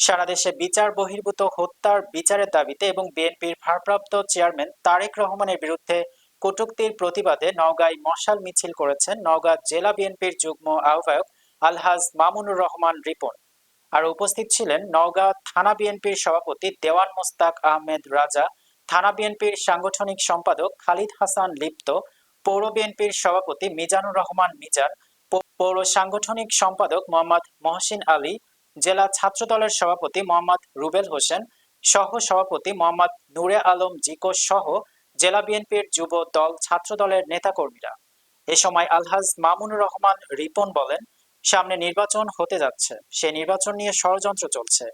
সারা দেশে বিচার বহির্ভূত হত্যার বিচারের দাবিতে এবং বিএনপির ভারপ্রাপ্ত চেয়ারম্যান তারেক রহমানের বিরুদ্ধে কটূক্তির প্রতিবাদে নওগাঁয় মশাল মিছিল করেছেন নওগাঁ জেলা বিএনপির যুগ্ম আহ্বায়ক আলহাজ মামুনুর রহমান রিপন। আর উপস্থিত ছিলেন নওগাঁ থানা বিএনপির সভাপতি দেওয়ান মোস্তাক আহমেদ রাজা, থানা বিএনপির সাংগঠনিক সম্পাদক খালিদ হাসান লিপ্ত, পৌর বিএনপির সভাপতি মিজানুর রহমান মিজান, পৌর সাংগঠনিক সম্পাদক মোহাম্মদ মহসিন আলী জেলা ছাত্রদলের সভাপতি মোহাম্মদ রুবেল হোসেন, সহ সভাপতি মোহাম্মদ নূরে আলম জিকো সহ জেলা বিএনপির যুব দল ছাত্রদলের নেতাকর্মীরা। এ সময় আলহাজ মামুনুর রহমান রিপন বলেন, সামনে নির্বাচন হতে যাচ্ছে। সে নির্বাচন নিয়ে ষড়যন্ত্র চলছে।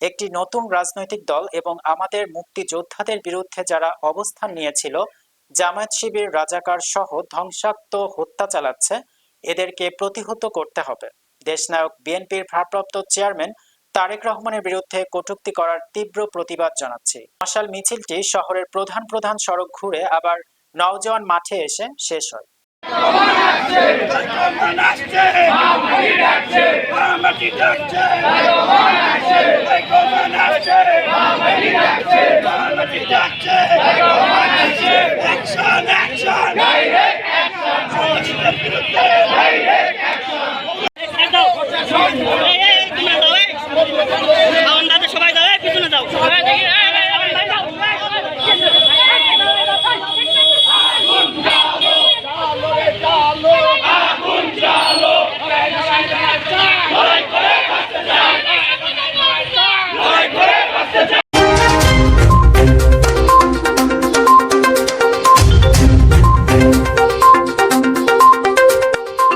একটি নতুন রাজনৈতিক দল এবং আমাদের মুক্তিযোদ্ধাদের বিরুদ্ধে যারা অবস্থান নিয়েছিল, জামায়াত শিবির, রাজাকার সহ ধ্বংসাত্মক হত্যা চালাচ্ছে, এদেরকে প্রতিহত করতে হবে। দেশনায়ক বিএনপির ভারপ্রাপ্ত চেয়ারম্যান তারেক রহমানের বিরুদ্ধে কটূক্তি করার তীব্র প্রতিবাদ জানাচ্ছে। মশাল মিছিলটি শহরের প্রধান প্রধান সড়ক ঘুরে আবার নওজওয়ান মাঠে এসে শেষ হয়। ডাকছে সমাজের বিরুদ্ধে